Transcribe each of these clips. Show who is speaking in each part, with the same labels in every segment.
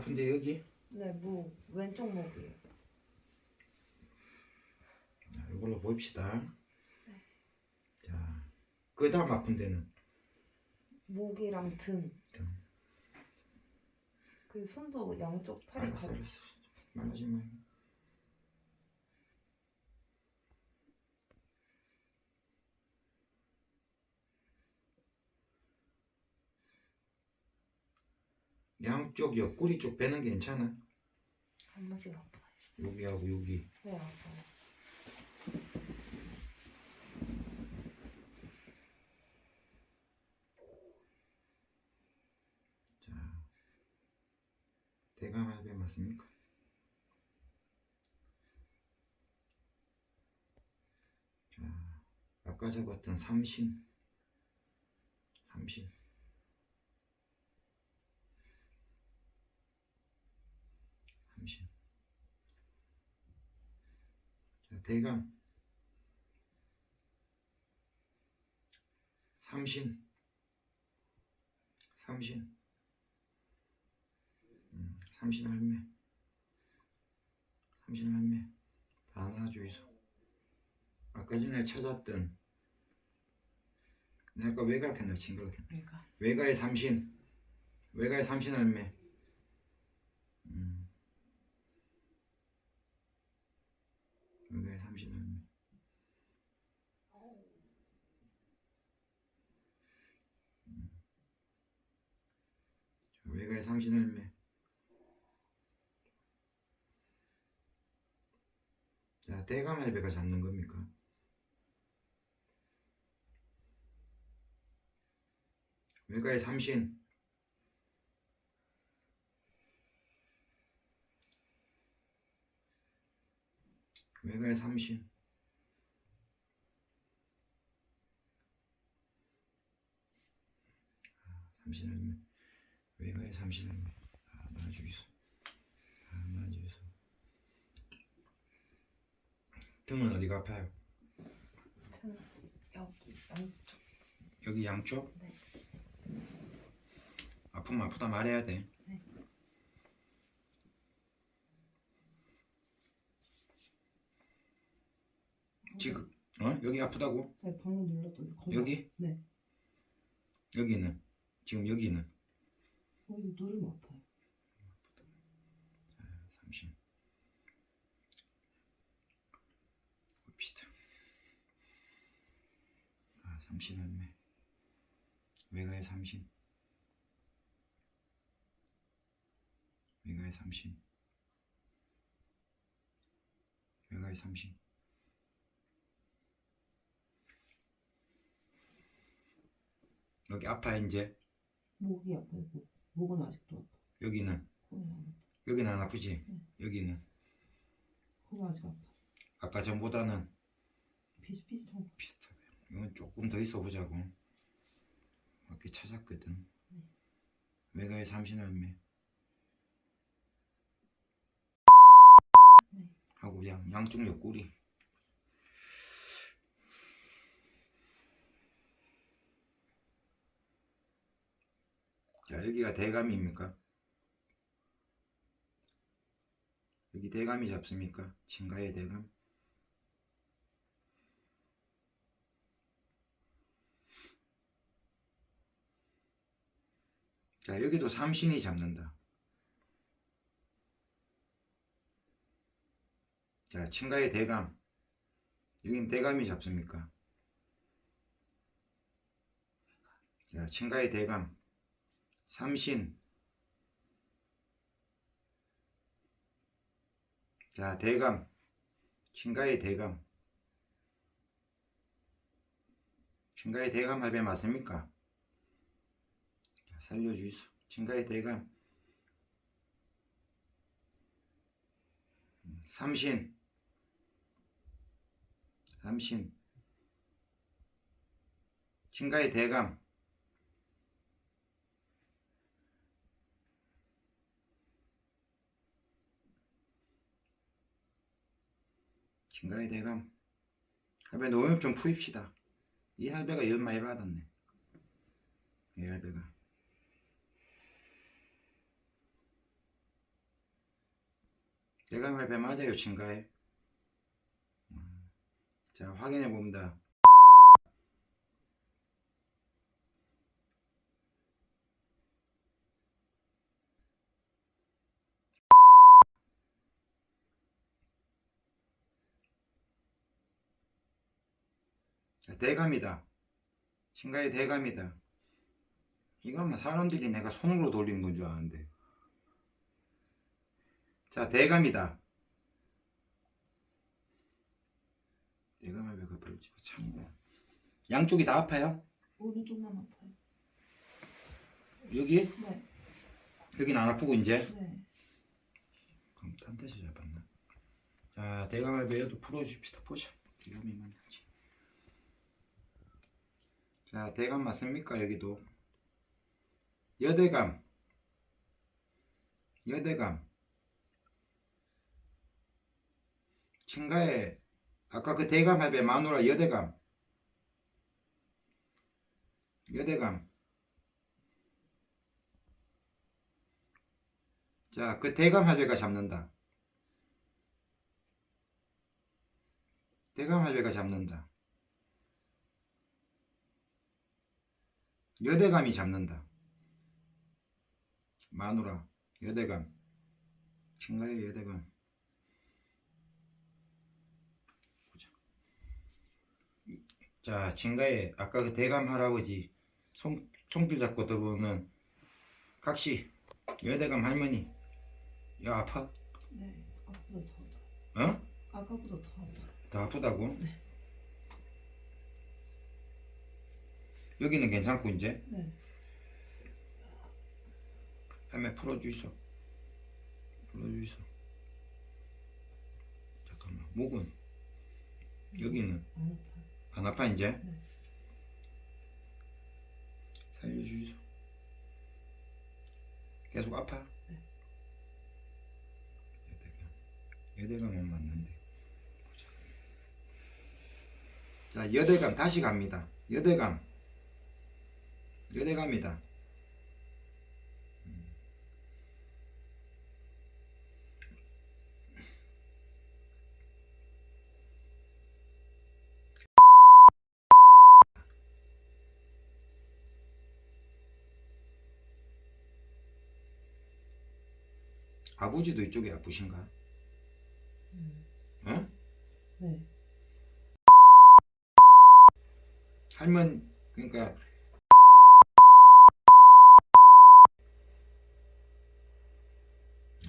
Speaker 1: 아픈데 여기?
Speaker 2: 네, 목 왼쪽 목이에요.
Speaker 1: 자, 이걸로 봅시다. 자, 그 다음 아픈 데는
Speaker 2: 목이랑 등.
Speaker 1: 등.
Speaker 2: 그 손도 양쪽 팔이
Speaker 1: 알았어,
Speaker 2: 가려.
Speaker 1: 알았어. 말하지 말 양쪽 옆구리 쪽 빼는 게 괜찮아.
Speaker 2: 한 번씩 아파요.
Speaker 1: 여기하고 여기.
Speaker 2: 네, 아파요.
Speaker 1: 자, 대감 할배 맞습니까? 자, 아까 잡았던 삼신. 삼신. 자, 대감. 삼신. 삼신. 음, 삼신 할매. 삼신 할매. 다 나와주이소. 아까 전에 찾았던 내가 외가 캔나 친구를 캔.
Speaker 2: 그러니까
Speaker 1: 외가의 삼신. 외가의 삼신 할매. 음. 외가의 삼신 할매. 음. 자, 외가의 삼신 할매. 자, 대감 할배가 잡는 겁니까? 외가의 삼신. 외가의 삼신. 아, 삼신을 외가의 삼신을 아, 놔주이소. 아, 놔주이소. 등은 어디가 아파요?
Speaker 2: 저는 여기 양쪽.
Speaker 1: 여기 양쪽?
Speaker 2: 네.
Speaker 1: 아프면 아프다 말해야 돼.
Speaker 2: 네.
Speaker 1: 지금 어? 여기 아프다고?
Speaker 2: 네, 방금 눌렀더니 거기.
Speaker 1: 여기?
Speaker 2: 네.
Speaker 1: 여기는 지금 여기는
Speaker 2: 거기 누르면 아파요.
Speaker 1: 삼신 봅시다. 아 삼신 할매 외가의 삼신 외가의 삼신 외가의 삼신 여기 아파 이제
Speaker 2: 목이 아파요. 목. 목은 아직도 아파.
Speaker 1: 여기는
Speaker 2: 코는 안 아파.
Speaker 1: 여기는 안 아프지
Speaker 2: 네.
Speaker 1: 여기는
Speaker 2: 코는 아직 아파.
Speaker 1: 아까 전보다는
Speaker 2: 비슷비슷한 거.
Speaker 1: 비슷하네. 이건 조금 더 있어 보자고. 이렇게 찾았거든.
Speaker 2: 네.
Speaker 1: 외가의 삼신할매.
Speaker 2: 네.
Speaker 1: 하고 양 양쪽 옆구리. 자 여기가 대감입니까? 여기 대감이 잡습니까? 친가의 대감? 자, 여기도 삼신이 잡는다. 자, 친가의 대감. 여긴 대감이 잡습니까? 자, 친가의 대감. 삼신. 자, 대감. 친가의 대감. 친가의 대감 합에 맞습니까? 자, 살려주이소. 친가의 대감. 음, 삼신. 삼신. 친가의 대감. 진가의 대감 할배 노염 좀 푸입시다. 이 할배가 연 많이 받았네. 이 할배가. 대감 할배 맞아요 진가에 음, 자 확인해 봅니다. 대감이다 친가의 대감이다 이거 아마 사람들이 내가 손으로 돌리는 건 줄 아는데 자 대감이다 대감을 왜 그걸 집어참고 양쪽이 다 아파요?
Speaker 2: 오른쪽만 아파요.
Speaker 1: 여기?
Speaker 2: 네.
Speaker 1: 여기는 안 아프고 이제
Speaker 2: 네.
Speaker 1: 그럼 딴 데서 잡았나? 자 대감을 매여도 풀어줍시다 보자 대감이 만들지 자 대감 맞습니까 여기도? 여대감. 여대감. 친가에 아까 그 대감 할배 마누라 여대감. 여대감. 자 그 대감 할배가 잡는다. 대감 할배가 잡는다 여대감이 잡는다 마누라 여대감 친가의 여대감 보자. 자 친가의 아까 그 대감 할아버지 송, 송필 잡고 들어오는 각시 여대감 할머니 야 아파?
Speaker 2: 네. 아까보다 더 아파.
Speaker 1: 어?
Speaker 2: 아까보다 더 아파.
Speaker 1: 더 아프다고? 여기는 괜찮고 이제
Speaker 2: 네.
Speaker 1: 할매 풀어주이소 풀어주이소 잠깐만 목은 여기는
Speaker 2: 안 아파
Speaker 1: 이제?
Speaker 2: 네.
Speaker 1: 살려주이소 계속 아파?
Speaker 2: 네.
Speaker 1: 여대감 여대감은 맞는데. 자 여대감 다시 갑니다 여대감 음. 아버지도 이쪽이 아프신가?
Speaker 2: 음.
Speaker 1: 응?
Speaker 2: 네.
Speaker 1: 할머니 그러니까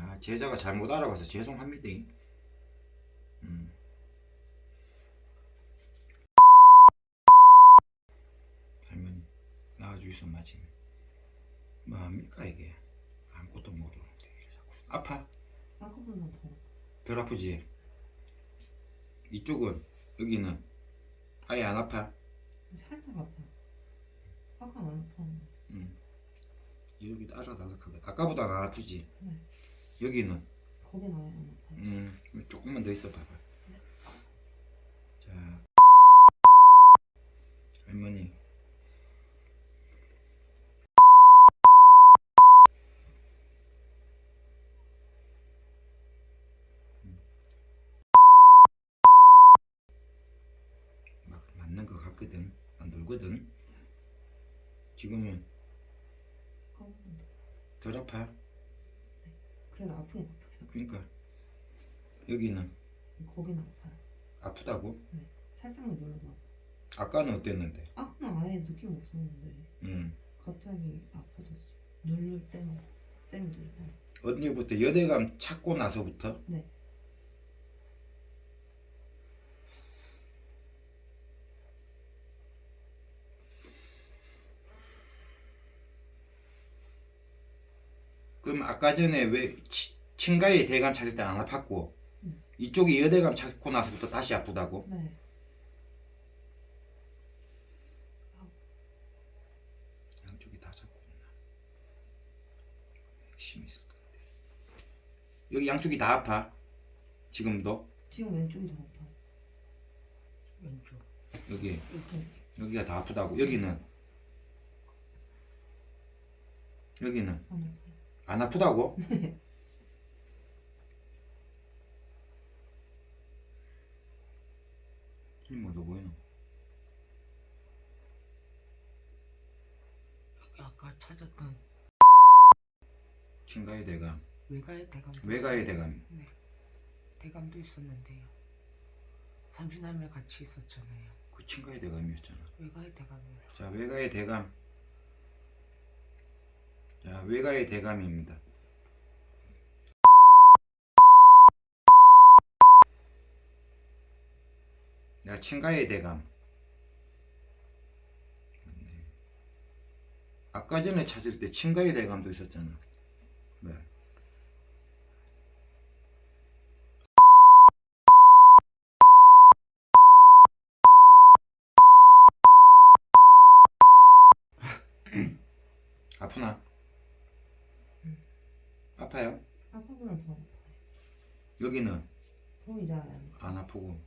Speaker 1: 아 제자가 잘못 알아봐서 죄송합니다. 음. 할머니 나와주이소 마지는 뭐합니까 이게 아무것도 모르는데 자꾸 아파
Speaker 2: 아까보다 더 아파.
Speaker 1: 덜 아프지 이쪽은 여기는 아예 안 아파
Speaker 2: 살짝 아파요. 아까 안 아팠는데.
Speaker 1: 음. 여기 알아달라하거든 아까보다 안 아프지
Speaker 2: 네.
Speaker 1: 여기는
Speaker 2: 거긴 아예 안 아파요.
Speaker 1: 음 조금만 더 있어 봐봐 자 할머니 음. 막 맞는 것 같거든 안 돌거든 지금은. 덜 아파
Speaker 2: 그래도 아프긴 아파요.
Speaker 1: 그러니까 여기는
Speaker 2: 거긴 아파요.
Speaker 1: 아프다고
Speaker 2: 살짝만 눌러도 아파.
Speaker 1: 아까는 어땠는데
Speaker 2: 아까는 아예 느낌 없었는데
Speaker 1: 음
Speaker 2: 갑자기 아파졌어. 누를 때마다 쌤 누를 때마다.
Speaker 1: 언제부터 여대감 찾고 나서부터
Speaker 2: 네.
Speaker 1: 그럼 아까 전에 왜 치- 친가의 대감 찾을 때 안 아팠고
Speaker 2: 음.
Speaker 1: 이쪽이 여대감 찾고 나서부터 다시 아프다고?
Speaker 2: 네.
Speaker 1: 양쪽이 다 잡고 있나? 핵심이 있을 것 같아. 여기 양쪽이 다 아파? 지금도?
Speaker 2: 지금 왼쪽이 더 아파요.
Speaker 3: 왼쪽
Speaker 1: 여기
Speaker 2: 이쪽.
Speaker 1: 여기가 다 아프다고 여기는 여기는
Speaker 2: 안 아파요.
Speaker 1: 안 아프다고? 이거 뭐, 뭐해?
Speaker 3: 여기 아까 찾았던
Speaker 1: 긴가의 대감,
Speaker 3: 외가의 대감.
Speaker 1: 외가의 대감.
Speaker 3: 네. 대감도 있었는데요. 잠시남에 같이 있었잖아요.
Speaker 1: 그 친가의 대감이었잖아.
Speaker 3: 외가의 대감이요.
Speaker 1: 자, 외가의 대감. 자, 외가의 대감입니다. 자, 친가의 대감. 맞네. 아까 전에 찾을 때 친가의 대감도 있었잖아. 네. 아프나? 아파요?
Speaker 2: 아까보다 더.
Speaker 1: 여기는?
Speaker 2: 더 이자요.
Speaker 1: 안 아프고.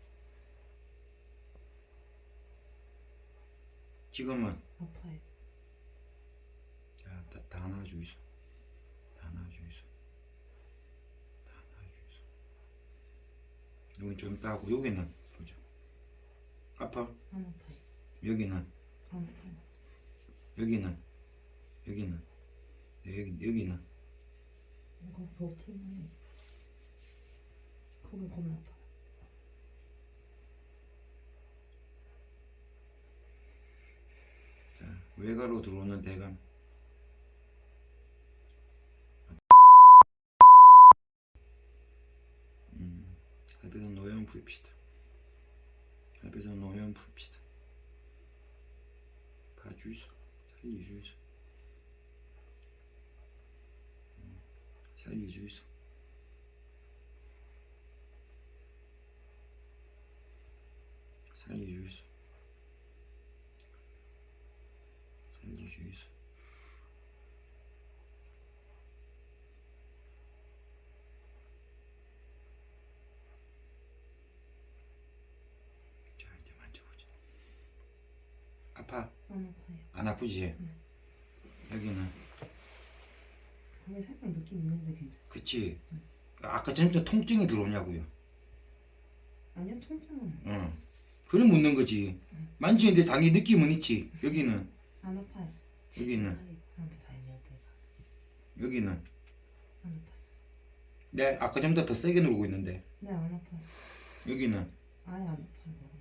Speaker 1: 지금은?
Speaker 2: 아파요.
Speaker 1: 자, 다, 다 놔주고 있어. 다 놔주고 있어. 다 놔주고 있어. 여기 좀 따고. 여기는? 보자. 아파?
Speaker 2: 안 아파요.
Speaker 1: 여기는?
Speaker 2: 안 아파요.
Speaker 1: 여기는? 여기는? 네, 여기 여기는
Speaker 2: 이거 버티면 거기 겁나 아파.
Speaker 1: 자, 외가로 들어오는 대감. 음, 할배선 노연 불피다. 할배선 노연 불피다. 봐주이소, 살려주이소. 살려주이소. 살려주이소. 살려주이소. 자 이제 만져보자. 아파?
Speaker 2: 안 아파요.
Speaker 1: 안 아프지? 여기는
Speaker 2: 거기 살짝 느낌 있는데 괜찮아.
Speaker 1: 그치? 아까 전부터 통증이 들어오냐고요.
Speaker 2: 아니요 통증은
Speaker 1: 응. 그래 묻는 거지. 만지는데 당연히 느낌은 있지. 여기는
Speaker 2: 안 아파요.
Speaker 1: 여기는. 여기는
Speaker 2: 안 아파요.
Speaker 1: 내 아까 전부터 더 세게 누르고 있는데
Speaker 2: 네안 아파요.
Speaker 1: 여기는
Speaker 2: 아예 안 아파요.